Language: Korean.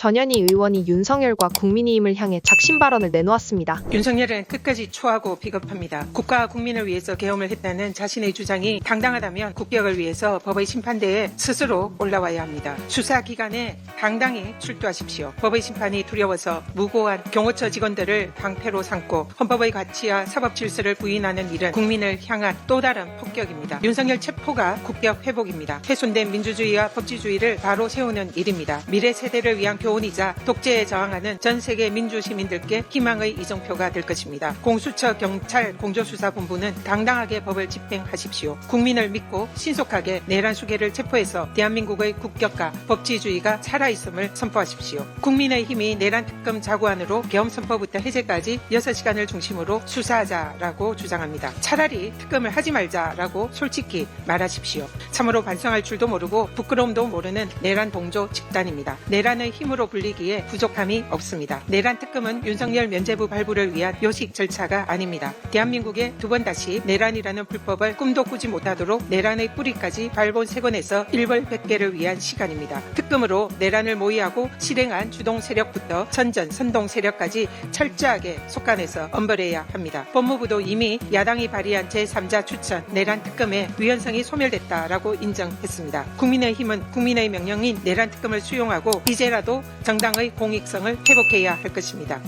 전현희 의원이 윤석열과 국민의힘을 향해 작심 발언을 내놓았습니다. 윤석열은 끝까지 초하고 비겁합니다. 국가와 국민을 위해서 계엄을 했다는 자신의 주장이 당당하다면 국격을 위해서 법의 심판대에 스스로 올라와야 합니다. 수사 기간에 당당히 출두하십시오. 법의 심판이 두려워서 무고한 경호처 직원들을 방패로 삼고 헌법의 가치와 사법 질서를 부인하는 일은 국민을 향한 또 다른 폭격입니다. 윤석열 체포가 국격 회복입니다. 훼손된 민주주의와 법치주의를 바로 세우는 일입니다. 미래 세대를 위한 교 훈이자 독재에 저항하는 전 세계 민주 시민들께 희망의 이정표가 될 것입니다. 공수처, 경찰, 공조수사본부는 당당하게 법을 집행하십시오. 국민을 믿고 신속하게 내란 수계를 체포해서 대한민국의 국격과 법치주의가 살아있음을 선포하십시오. 국민의 힘이 내란 특검 자구안으로 계엄 선포부터 해제까지 6시간을 중심으로 수사하자라고 주장합니다. 차라리 특검을 하지 말자라고 솔직히 말하십시오. 참으로 반성할 줄도 모르고 부끄러움도 모르는 내란 동조 집단입니다. 내란의 힘으로 불리기에 부족함이 없습니다. 내란 특검은 윤석열 면제부 발부를 위한 요식 절차가 아닙니다. 대한민국에 두 번 다시 내란이라는 불법을 꿈도 꾸지 못하도록 내란의 뿌리까지 발본색원에서 일벌백계를 위한 시간입니다. 특검으로 내란을 모의하고 실행한 주동 세력부터 선전, 선동 세력까지 철저하게 속간해서 엄벌해야 합니다. 법무부도 이미 야당이 발의한 제3자 추천 내란 특검의 위헌성이 소멸됐다라고 인정했습니다. 국민의힘은 국민의 명령인 내란 특검을 수용하고 이제라도 정당의 공익성을 회복해야 할 것입니다.